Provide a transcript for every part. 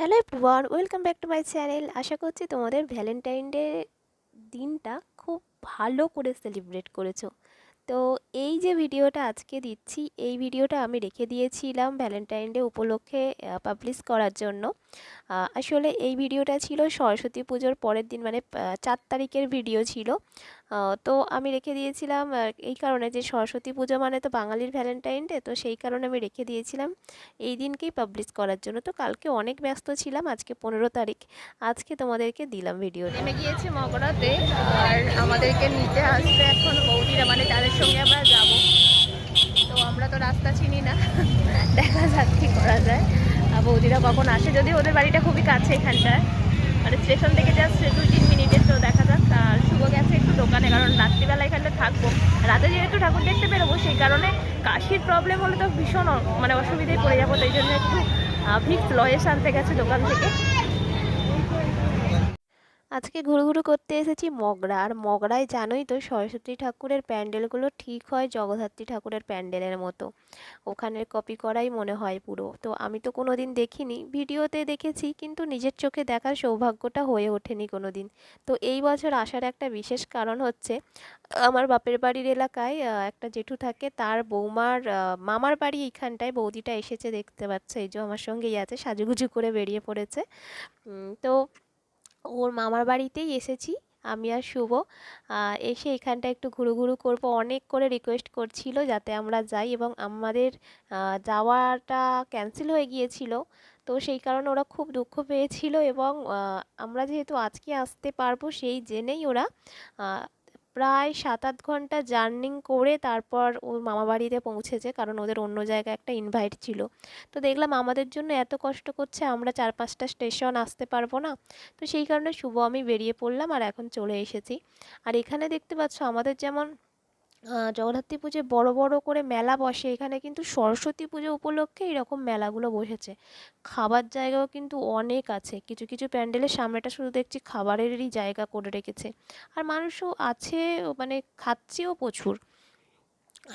Hello everyone welcome back to my channel আশা করছি তোমাদের Valentine day দিনটা খুব ভালো করে সেলিব্রেট করেছ। তো এই যে ভিডিওটা আজকে দিচ্ছি, এই ভিডিওটা আমি রেখে দিয়েছিলাম ভ্যালেন্টাইন ডে উপলক্ষে পাবলিশ করার জন্য। আসলে এই ভিডিওটা ছিল সরস্বতী পুজোর পরের দিন মানে চার তারিখের ভিডিও ছিল। তো আমি রেখে দিয়েছিলাম এই কারণে যে সরস্বতী পুজো মানে তো বাঙালির ভ্যালেন্টাইন ডে, তো সেই কারণে আমি রেখে দিয়েছিলাম। এই দিনকেই পাবলিশ করার জন্য। তো কালকে অনেক ব্যস্ত ছিলাম, আজকে পনেরো তারিখ। আজকে তোমাদেরকে দিলাম ভিডিও নেমে গিয়েছে মগরাতে, আর আমাদেরকে নিতে আসবে এখন বৌদিরা মানে তাদের সঙ্গে আমরা যাব। তো আমরা তো রাস্তা চিনি না, দেখা যাক কি করা যায়। বৌদিরা কখন আসে যদি ওদের বাড়িটা খুবই কাছে এখানটায়। মানে স্টেশন থেকে জাস্ট দুই তিন মিনিটে তো দেখা যাক। আর শুভ গেছে একটু দোকানে, কারণ রাত্রিবেলা এখানটা থাকব। রাতে যেহেতু ঠাকুর দেখতে বেরোবো, সেই কারণে কাশির প্রবলেম হলে তো ভীষণ মানে অসুবিধায় পড়ে যাব। তাই জন্য একটু ভিক্স লয়েস আনতে গেছে দোকান থেকে। আজকে ঘুরু ঘুরু করতে এসেছি মগরা। আর মগরায় জানোই তো সরস্বতী ঠাকুরের প্যান্ডেলগুলো ঠিক হয় জগদ্ধাত্রী ঠাকুরের প্যান্ডেলের মতো। ওখানের কপি করাই মনে হয় পুরো। তো আমি তো কোনো দিন দেখিনি, ভিডিওতে দেখেছি কিন্তু নিজের চোখে দেখার সৌভাগ্যটা হয়ে ওঠেনি কোনো দিন তো এই বছর আসার একটা বিশেষ কারণ হচ্ছে, আমার বাপের বাড়ির এলাকায় একটা জেঠু থাকে, তার বৌমার মামার বাড়ি এইখানটায় বৌদিটা এসেছে দেখতে পাচ্ছে। এই যে আমার সঙ্গেই আছে, সাজুগুজু করে বেরিয়ে পড়েছে। তো ওর মামার বাড়িতেই এসেছি, আমি আর শুভ। এসে এখানটা একটু ঘুরু ঘুরু করব। অনেক করে রিকোয়েস্ট করছিল যাতে আমরা যাই এবং আমাদের যাওয়াটা ক্যান্সেল হয়ে গিয়েছিল। তো সেই কারণে ওরা খুব দুঃখ পেয়েছিল এবং আমরা যেহেতু আজকে আসতে পারব সেই জেনেই ওরা প্রায় সাত আট ঘণ্টা জার্নিং করে তারপর ওর মামা বাড়িতে পৌঁছেছে, কারণ ওদের অন্য জায়গায় একটা ইনভাইট ছিল। তো দেখলাম আমাদের জন্য এত কষ্ট করছে, আমরা চার পাঁচটা স্টেশন আসতে পারব না। তো সেই কারণে শুভ আমি বেরিয়ে পড়লাম আর এখন চলে এসেছি। আর এখানে দেখতে পাচ্ছ আমাদের যেমন জগদ্ধাত্রী পুজোয় বড় বড় করে মেলা বসে। এখানে কিন্তু সরস্বতী পুজো উপলক্ষে এরকম মেলাগুলো বসেছে। খাবার জায়গাও কিন্তু অনেক আছে। কিছু কিছু প্যান্ডেলের সামনেটা শুধু দেখছি খাবারেরই জায়গা করে রেখেছে। আর মানুষও আছে মানে খাচ্ছেও প্রচুর।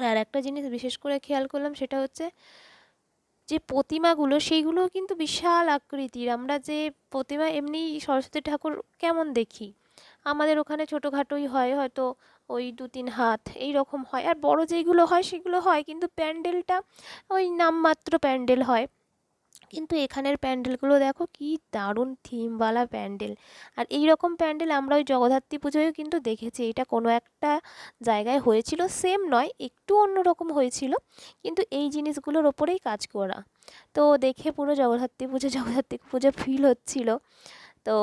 আর একটা জিনিস বিশেষ করে খেয়াল করলাম সেটা হচ্ছে যে প্রতিমাগুলো সেইগুলো কিন্তু বিশাল আকৃতির। আমরা যে প্রতিমা এমনি সরস্বতী ঠাকুর কেমন দেখি? আমাদের ওখানে ছোটোখাটোই হয়, হয়তো ওই দু তিন হাত এই রকম হয়। আর বড় যেইগুলো হয় সেগুলো হয়, কিন্তু প্যান্ডেলটা ওই নামমাত্র প্যান্ডেল হয়। কিন্তু এখানের প্যান্ডেলগুলো দেখো কি দারুণ থিমওয়ালা প্যান্ডেল। আর এই রকম প্যান্ডেল আমরা ওই জগদ্ধাত্রী পুজোয়ও কিন্তু দেখেছি। এটা কোনো একটা জায়গায় হয়েছিল সেম নয়, একটু অন্যরকম হয়েছিল। কিন্তু এই জিনিসগুলোর ওপরেই কাজ করা। তো দেখে পুরো জগদ্ধাত্রী পুজো জগদ্ধাত্রী পুজো ফিল হচ্ছিল। তো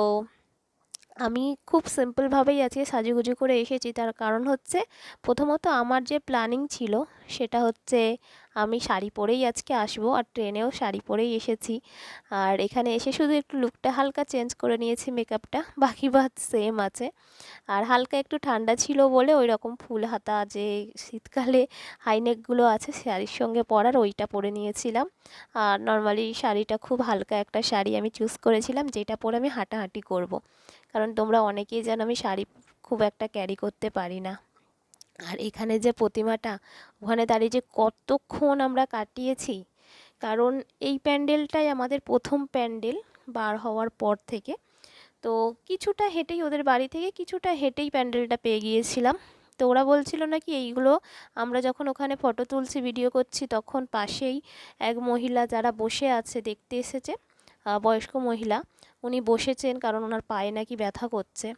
আমি খুব সিম্পলভাবেই আজকে সাজুগুজু করে এসেছি। তার কারণ হচ্ছে প্রথমত আমার যে প্ল্যানিং ছিল সেটা হচ্ছে আমি শাড়ি পরেই আজকে আসব আর ট্রেনেও শাড়ি পরেই এসেছি। আর এখানে এসে শুধু একটু লুকটা হালকা চেঞ্জ করে নিয়েছি মেকআপটা বাকি বাদ সেম আছে। আর হালকা একটু ঠান্ডা ছিল বলে ওই রকম ফুল হাতা যে শীতকালে হাইনেকগুলো আছে শাড়ির সঙ্গে পরার ওইটা পরে নিয়েছিলাম। আর নর্মালি শাড়িটা খুব হালকা একটা শাড়ি আমি চুজ করেছিলাম যেটা পরে আমি হাঁটাহাঁটি করব। কারণ তোমরা অনেকেই জানো আমি শাড়ি খুব একটা ক্যারি করতে পারি না। আর এখানে যে প্রতিমাটা, ওখানে দাঁড়িয়ে যে কতক্ষণ আমরা কাটিয়েছি, কারণ এই প্যান্ডেলটাই আমাদের প্রথম প্যান্ডেল বার হওয়ার পর থেকে। তো কিছুটা হেঁটেই ওদের বাড়ি থেকে কিছুটা হেঁটেই প্যান্ডেলটা পেয়ে গিয়েছিলাম। তো ওরা বলছিল নাকি এইগুলো আমরা যখন ওখানে ফটো তুলছি, ভিডিও করছি, তখন পাশেই এক মহিলা যারা বসে আছে, দেখতে এসেছে বয়স্ক মহিলা, উনি বসেছেন কারণ ওনার পায়ে নাকি ব্যথা করছে।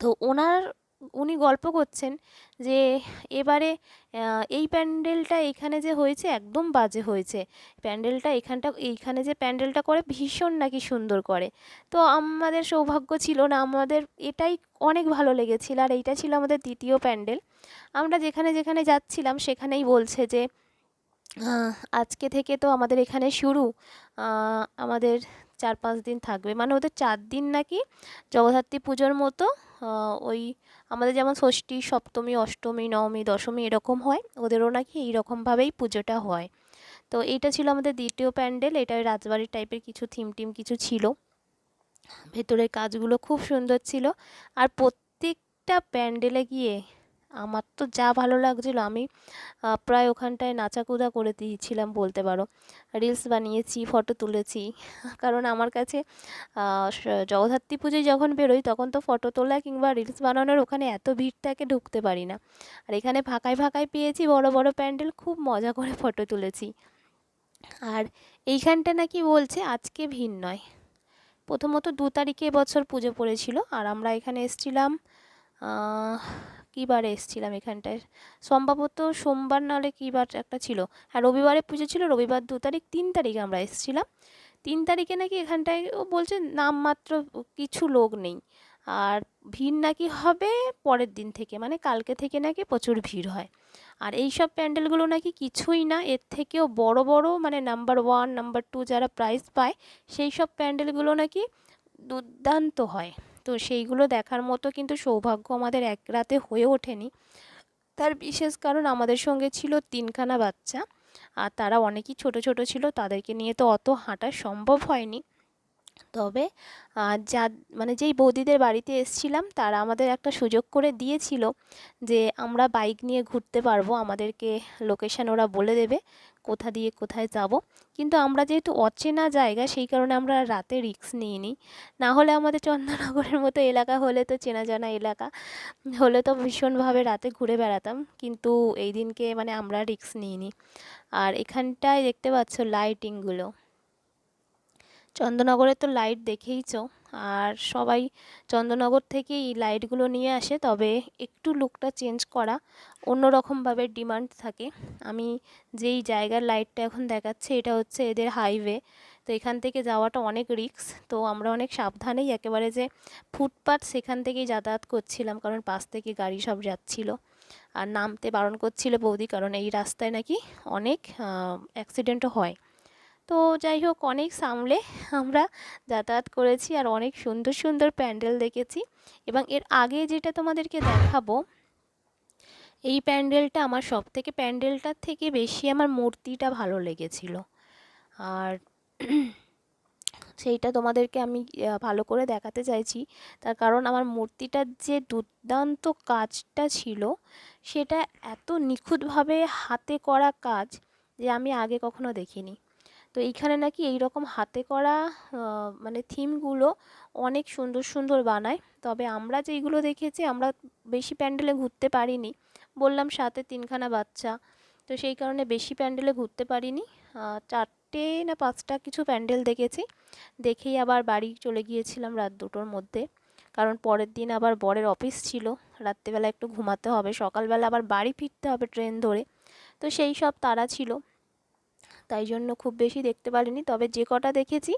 তো ওনার উনি গল্প করছেন যে এবারে এই প্যান্ডেলটা এখানে যে হয়েছে একদম বাজে হয়েছে। প্যান্ডেলটা এখানটা, এইখানে যে প্যান্ডেলটা করে ভীষণ নাকি সুন্দর করে। তো আমাদের সৌভাগ্য ছিল না, আমাদের এটাই অনেক ভালো লেগেছিল আর এইটা ছিল আমাদের দ্বিতীয় প্যান্ডেল। আমরা যেখানে যেখানে যাচ্ছিলাম সেখানেই বলছে যে আজকে থেকে তো আমাদের এখানে শুরু। আমাদের চার পাঁচ দিন থাকবে। মানে ওদের চার দিন নাকি জগদ্ধাত্রী পুজোর মতো ওই আমাদের যেমন ষষ্ঠী, সপ্তমী, অষ্টমী, নবমী, দশমী এরকম হয়, ওদেরও নাকি এইরকমভাবেই পুজোটা হয়। তো এইটা ছিল আমাদের দ্বিতীয় প্যান্ডেল, এটা রাজবাড়ির টাইপের কিছু থিম টিম কিছু ছিল। ভেতরের কাজগুলো খুব সুন্দর ছিল। আর প্রত্যেকটা প্যান্ডেলে গিয়ে আমার তো যা ভালো লাগছিল, আমি প্রায় ওখানটায় নাচাকুদা করে দিয়েছিলাম বলতে পারো। রিলস বানিয়েছি, ফটো তুলেছি। কারণ আমার কাছে জগদ্ধাত্রী পুজোয় যখন বেরোই তখন তো ফটো তোলা কিংবা রিলস বানানোর ওখানে এত ভিড় থাকে ঢুকতে পারি না। আর এখানে ফাঁকায় ফাঁকায় পেয়েছি বড় বড় প্যান্ডেল, খুব মজা করে ফটো তুলেছি। আর এইখানটা নাকি বলছে আজকে ভিড় নয়। প্রথমত দু তারিখে এবছর পুজো পড়েছিল, আর আমরা এখানে এসছিলাম কী বারে এসছিলাম এখানটায়? সম্ভবত সোমবার নাহলে কী বার একটা ছিল। হ্যাঁ রবিবারে পুজো ছিল, রবিবার দু তারিখ, তিন তারিখে আমরা এসেছিলাম। তিন তারিখে নাকি এখানটায় ও বলছে নামমাত্র কিছু লোক নেই। আর ভিড় নাকি হবে পরের দিন থেকে মানে কালকে থেকে নাকি প্রচুর ভিড় হয়। আর এই সব প্যান্ডেলগুলো নাকি কিছুই না, এর থেকেও বড় বড় মানে নাম্বার ওয়ান, নাম্বার টু যারা প্রাইজ পায়, সেই সব প্যান্ডেলগুলো নাকি দুর্দান্ত হয়। তো সেইগুলো দেখার মতো কিন্তু সৌভাগ্য আমাদের এক রাতে হয়ে ওঠেনি। তার বিশেষ কারণ আমাদের সঙ্গে ছিল তিনখানা বাচ্চা, আর তারা অনেকই ছোট ছোট ছিল, তাদেরকে নিয়ে তো অত হাঁটা সম্ভব হয়নি। তবে যা মানে যেই বৌদিদের বাড়িতে এসছিলাম, তারা আমাদের একটা সুযোগ করে দিয়েছিল যে আমরা বাইক নিয়ে ঘুরতে পারব, আমাদেরকে লোকেশান ওরা বলে দেবে, কোথা দিয়ে কোথায় যাব। কিন্তু আমরা যেহেতু অচেনা জায়গা, সেই কারণে আমরা রাতে রিস্ক নিইনি। না হলে আমাদের চন্দননগরের মতো এলাকা হলে তো চেনা জানা এলাকা, হলে তো ভীষণভাবে রাতে ঘুরে বেড়াতাম। কিন্তু এই দিনকে মানে আমরা রিস্ক নিইনি। আর এখানটায় দেখতে পাচ্ছ লাইটিংগুলো চন্দননগরে তো লাইট দেখেইছো আর সবাই চন্দননগর থেকেই এই লাইটগুলো নিয়ে আসে, তবে একটু লুকটা চেঞ্জ করা অন্য রকমভাবে ডিমান্ড থাকে। আমি যেই জায়গার লাইটটা এখন দেখাচ্ছে, এটা হচ্ছে এদের হাইওয়ে তো এখান থেকে যাওয়াটা অনেক রিস্ক তো আমরা অনেক সাবধানেই একেবারে যে ফুটপাথ সেখান থেকেই যাতায়াত করছিলাম, কারণ পাশ থেকে গাড়ি সব যাচ্ছিল। আর নামতে বারণ করছিল বৌদি, কারণ এই রাস্তায় নাকি অনেক অ্যাক্সিডেন্টও হয়। তো যাই হোক, অনেক সামলে আমরা যাতায়াত করেছি আর অনেক সুন্দর সুন্দর প্যান্ডেল দেখেছি। এবং এর আগে যেটা তোমাদেরকে দেখাবো, এই প্যান্ডেলটা আমার সব থেকে প্যান্ডেলটার থেকে বেশি আমার মূর্তিটা ভালো লেগেছিল। আর সেইটা তোমাদেরকে আমি ভালো করে দেখাতে চাইছি। তার কারণ আমার মূর্তিটার যে দুর্দান্ত কাজটা ছিল, সেটা এত নিখুঁতভাবে হাতে করা কাজ যে আমি আগে কখনো দেখিনি। তো এইখানে নাকি এই রকম হাতে করা মানে থিমগুলো অনেক সুন্দর সুন্দর বানায়। তবে আমরা যেইগুলো দেখেছি, আমরা বেশি প্যান্ডেলে ঘুরতে পারিনি। বললাম সাথে তিনখানা বাচ্চা, তো সেই কারণে বেশি প্যান্ডেলে ঘুরতে পারিনি। চারটে না পাঁচটা কিছু প্যান্ডেল দেখেছি। দেখেই আবার বাড়ি চলে গিয়েছিলাম রাত দুটোর মধ্যে। কারণ পরের দিন আবার বরের অফিস ছিল। রাত্রেবেলা একটু ঘুমাতে হবে, সকালবেলা আবার বাড়ি ফিরতে হবে ট্রেন ধরে। তো সেই সব তারা ছিল। তাই জন্য খুব বেশি দেখতে পারিনি। তবে যে কটা দেখেছি,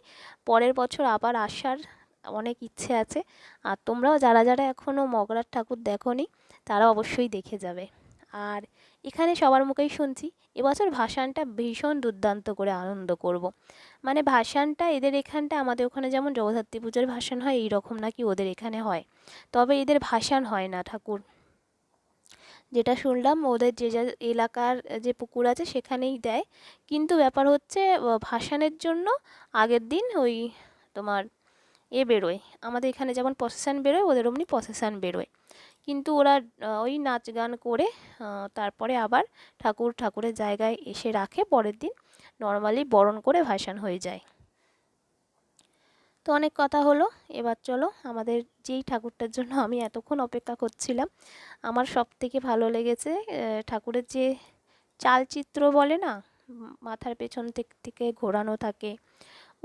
পরের বছর আবার আসার অনেক ইচ্ছে আছে। আর তোমরাও যারা যারা এখনও মগরার ঠাকুর দেখোনি, তারা অবশ্যই দেখে যাবে। আর এখানে সবার মুখেই শুনছি, এবছর ভাসানটা ভীষণ দুর্দান্ত করে আনন্দ করব। মানে ভাসানটা, এদের এখানটা, আমাদের ওখানে যেমন জগদ্ধাত্রী পুজোর ভাসান হয় এই রকম নাকি ওদের এখানে হয়। তবে এদের ভাসান হয় না ঠাকুর। যেটা শুনলাম ওদের যে যা এলাকার যে পুকুর আছে সেখানেই দেয়। কিন্তু ব্যাপার হচ্ছে ভাসানের জন্য আগের দিন ওই তোমার এ বেরোয়। আমাদের এখানে যেমন প্রসেশন বেরোয়, ওদের অমনি প্রসেশন বেরোয়। কিন্তু ওরা ওই নাচ গান করে তারপরে আবার ঠাকুর ঠাকুরের জায়গায় এসে রাখে, পরের দিন নর্মালি বরণ করে ভাসান হয়ে যায়। তো অনেক কথা হলো। এবার চলো আমাদের যেই ঠাকুরটার জন্য আমি এতক্ষণ অপেক্ষা করছিলাম, আমার সব থেকে ভালো লেগেছে ঠাকুরের যে চালচিত্র বলে না, মাথার পেছন দিক থেকে ঘোরানো থাকে,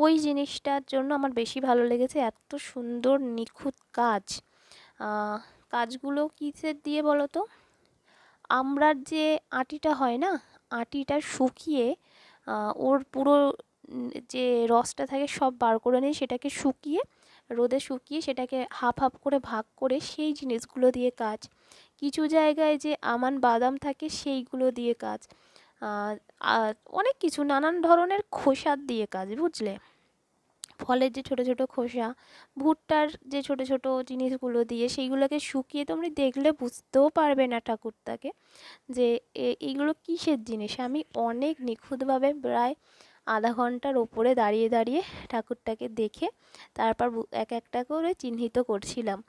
ওই জিনিসটার জন্য আমার বেশি ভালো লেগেছে। এত সুন্দর নিখুঁত কাজ। কাজগুলো কিসের দিয়ে বলো তো? আমরার যে আটিটা হয় না, আটিটা শুকিয়ে ওর পুরো যে রসটা থাকে সব বার করে নিয়ে সেটাকে শুকিয়ে, রোদে শুকিয়ে সেটাকে হাফ হাফ করে ভাগ করে সেই জিনিসগুলো দিয়ে কাজ। কিছু জায়গায় যে আমান বাদাম থাকে সেইগুলো দিয়ে কাজ। অনেক কিছু নানান ধরনের খোসার দিয়ে কাজ, বুঝলে? ফলের যে ছোট ছোট খোসা, ভুট্টার যে ছোট ছোট জিনিসগুলো দিয়ে সেইগুলোকে শুকিয়ে তোমরা দেখলে বুঝতেও পারবে না ঠাকুরটাকে যে এইগুলো কিসের জিনিস? আমি অনেক নিখুঁতভাবে প্রায় আধা ঘণ্টার ওপরে দাঁড়িয়ে দাঁড়িয়ে ঠাকুরটাকে দেখে তারপর এক একটা করে চিহ্নিত করছিলাম।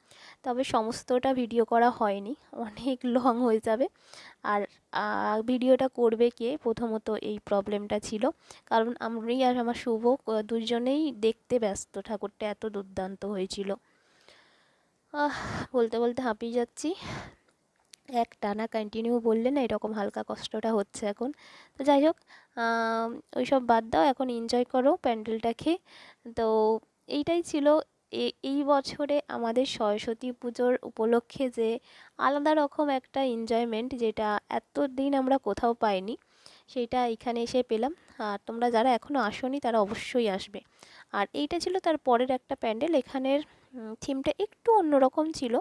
তবে সমস্তটা ভিডিও করা হয়নি, অনেক লং হয়ে যাবে। আর ভিডিওটা করবে কে? প্রথমত এই প্রবলেমটা ছিল। কারণ আমি আর আমার শুভ দুজনেই দেখতে ব্যস্ত। ঠাকুরটা এত দুর্দান্ত হয়েছিল। বলতে বলতে হাঁপিয়ে যাচ্ছি। এক টানা কন্টিনিউ বললে না এরকম হালকা কষ্টটা হচ্ছে এখন। তো যাই হোক ওই সব বাদ দাও, এখন এনজয় করো প্যান্ডেলটাকে তো এইটাই ছিল এই বছরে আমাদের সরস্বতী পুজোর উপলক্ষে যে আলাদা রকম একটা এনজয়মেন্ট যেটা এতদিন আমরা কোথাও পাইনি, সেটা এখানে এসে পেলাম। আর তোমরা যারা এখনও আসোনি, তারা অবশ্যই আসবে। আর এইটা ছিল তার পরের একটা প্যান্ডেল, এখানের থিমটা একটু অন্যরকম ছিল।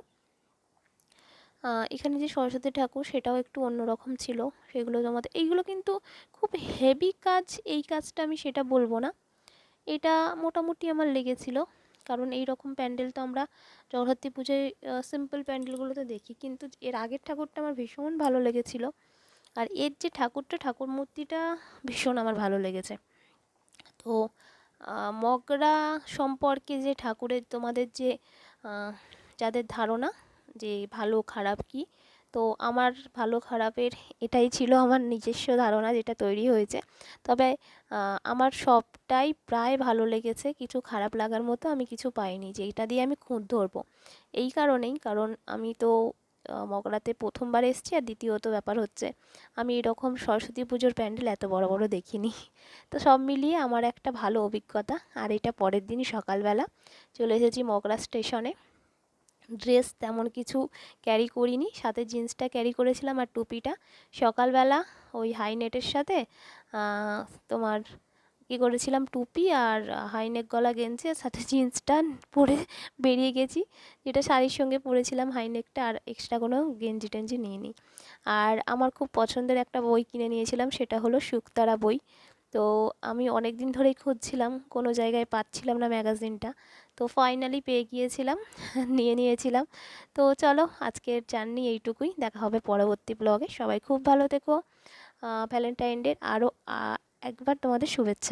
এখানে যে সরস্বতী ঠাকুর সেটাও একটু অন্যরকম ছিল। সেগুলো তোমাদের এইগুলো কিন্তু খুব হেভি কাজ, এই কাজটা আমি সেটা বলব না। এটা মোটামুটি আমার লেগেছিল, কারণ এই রকম প্যান্ডেল তো আমরা জগদ্ধাত্রী পুজোয় সিম্পল প্যান্ডেলগুলোতে দেখি, কিন্তু এর আগের ঠাকুরটা আমার ভীষণ ভালো লেগেছিল। আর এর যে ঠাকুরটা, ঠাকুর মূর্তিটা ভীষণ আমার ভালো লেগেছে। তো মগরা সম্পর্কে যে ঠাকুরের তোমাদের যে যাদের ধারণা যে ভালো খারাপ কী? তো আমার ভালো খারাপের এটাই ছিল আমার নিজস্ব ধারণা যেটা তৈরি হয়েছে। তবে আমার সবটাই প্রায় ভালো লেগেছে, কিছু খারাপ লাগার মতো আমি কিছু পাইনি যে এটা দিয়ে আমি খুঁত ধরবো। এই কারণেই, কারণ আমি তো মগরাতে প্রথমবার এসেছি আর দ্বিতীয়ত ব্যাপার হচ্ছে, আমি এরকম সরস্বতী পুজোর প্যান্ডেল এত বড় বড় দেখিনি। তো সব মিলিয়ে আমার একটা ভালো অভিজ্ঞতা, আর এটা পরের দিনই সকালবেলা চলে এসেছি মগরা স্টেশনে। ড্রেস তেমন কিছু ক্যারি করিনি, সাথে জিন্সটা ক্যারি করেছিলাম আর টুপিটা। সকালবেলা ওই হাই নেটের সাথে তোমার কী করেছিলাম, টুপি আর হাই নেক গলা গেঞ্জি আর সাথে জিন্সটা পরে বেরিয়ে গেছি। যেটা শাড়ির সঙ্গে পরেছিলাম হাই নেকটা আর এক্সট্রা কোনো গেঞ্জি টেঞ্জি নিয়ে নিইনি। আর আমার খুব পছন্দের একটা বই কিনে নিয়েছিলাম, সেটা হলো শুকতারা বই। তো আমি অনেক দিন ধরেই খুঁজছিলাম, কোনো জায়গায় পাচ্ছিলাম না ম্যাগাজিনটা। তো ফাইনালি পেয়ে গিয়েছিলাম, নিয়ে নিয়েছিলাম। তো চলো আজকের জার্নি এইটুকুই, দেখা হবে পরবর্তী ব্লগে সবাই খুব ভালো থেকো। ভ্যালেন্টাইন ডে আরও একবার তোমাদের শুভেচ্ছা।